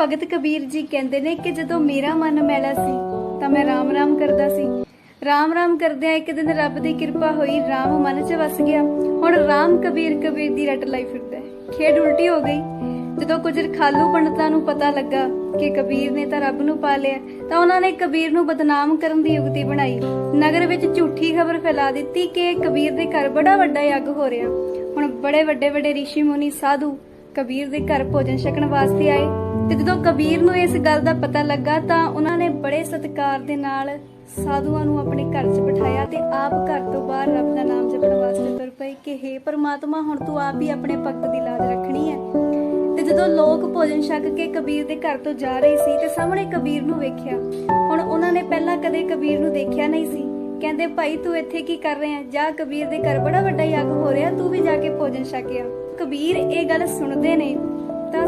ਭਗਤ ਕਬੀਰ ਜੀ ਕਹਿੰਦੇ ਨੇ ਕਿ ਜਦੋਂ ਮੇਰਾ ਮਨ ਮੈਲਾ ਸੀ, ਤਾਂ ਮੈਂ ਰਾਮ ਰਾਮ ਕਰਦਾ ਸੀ। ਰਾਮ ਰਾਮ ਕਰਦਿਆਂ ਇੱਕ ਦਿਨ ਰੱਬ ਦੀ ਕਿਰਪਾ ਹੋਈ, ਰਾਮ ਮਨ 'ਚ ਵਸ ਗਿਆ। ਹੁਣ ਰਾਮ ਕਬੀਰ ਕਬੀਰ ਦੀ ਰੱਟ ਲਈ ਫਿਰਦਾ ਹੈ। ਖੇਡ ਉਲਟੀ ਹੋ ਗਈ। ਜਦੋਂ ਕੁਝ ਰਖਾਲੂ ਪੰਡਤਾਂ ਨੂੰ ਪਤਾ ਲੱਗਾ ਕਿ ਕਬੀਰ ਨੇ ਤਾਂ ਰੱਬ ਨੂੰ ਪਾ ਲਿਆ, ਤਾਂ ਉਹਨਾਂ ਨੇ ਕਬੀਰ ਨੂੰ ਬਦਨਾਮ ਕਰਨ ਦੀ ਯੁਕਤੀ ਬਣਾਈ। ਨਗਰ ਵਿੱਚ ਝੂਠੀ ਖਬਰ ਫੈਲਾ ਦਿੱਤੀ ਕਿ ਕਬੀਰ ਦੇ ਘਰ ਬੜਾ ਵੱਡਾ ਯੱਗ ਹੋ ਰਿਹਾ। ਹੁਣ ਬੜੇ ਵੱਡੇ ਵੱਡੇ ઋષਿ ਮੁਨੀ ਸਾਧੂ ਕਬੀਰ ਦੇ ਘਰ ਭੋਜਨ ਛਕਣ ਵਾਸਤੇ ਆਏ। ਤੇ ਜਦੋਂ ਕਬੀਰ ਨੂੰ ਇਸ ਗੱਲ ਦਾ ਪਤਾ ਲੱਗਾ ਤਾਂ ਉਹਨਾਂ ਨੇ ਬੜੇ ਸਤਿਕਾਰ ਦੇ ਨਾਲ ਸਾਧੂਆਂ ਨੂੰ ਆਪਣੇ ਘਰ 'ਚ ਬਿਠਾਇਆ ਤੇ ਆਪ ਘਰ ਤੋਂ ਬਾਹਰ ਰੱਬ ਦਾ ਨਾਮ ਜਪਣ ਵਾਸਤੇ ਤੁਰ ਪਏ ਕਿ हे ਪਰਮਾਤਮਾ, ਹੁਣ ਤੂੰ ਆਪ ਹੀ ਆਪਣੇ ਭਗਤ ਦੀ ਲਾਜ ਰੱਖਣੀ ਹੈ। ਤੇ ਜਦੋਂ ਲੋਕ ਭੋਜਨ ਛਕ ਕੇ ਕਬੀਰ ਦੇ ਘਰ ਤੋਂ ਜਾ ਰਹੇ ਸੀ ਤੇ ਸਾਹਮਣੇ ਕਬੀਰ ਨੂੰ ਵੇਖਿਆ, ਹੁਣ ਉਹਨਾਂ ਨੇ ਪਹਿਲਾਂ ਕਦੇ ਕਬੀਰ ਨੂੰ ਦੇਖਿਆ ਨਹੀਂ ਸੀ। ਕਹਿੰਦੇ, ਭਾਈ, ਤੂੰ ਇੱਥੇ ਕੀ ਕਰ ਰਿਹਾ ਜਾ, ਕਬੀਰ ਦੇ ਘਰ ਬੜਾ ਵੱਡਾ ਯੱਗ ਹੋ ਰਿਹਾ, ਤੂੰ ਵੀ ਜਾ ਕੇ ਭੋਜਨ ਛਕ ਆ। ਕਬੀਰ ਇਹ ਗੱਲ ਸੁਣਦੇ ਨੇ ਤਾਂ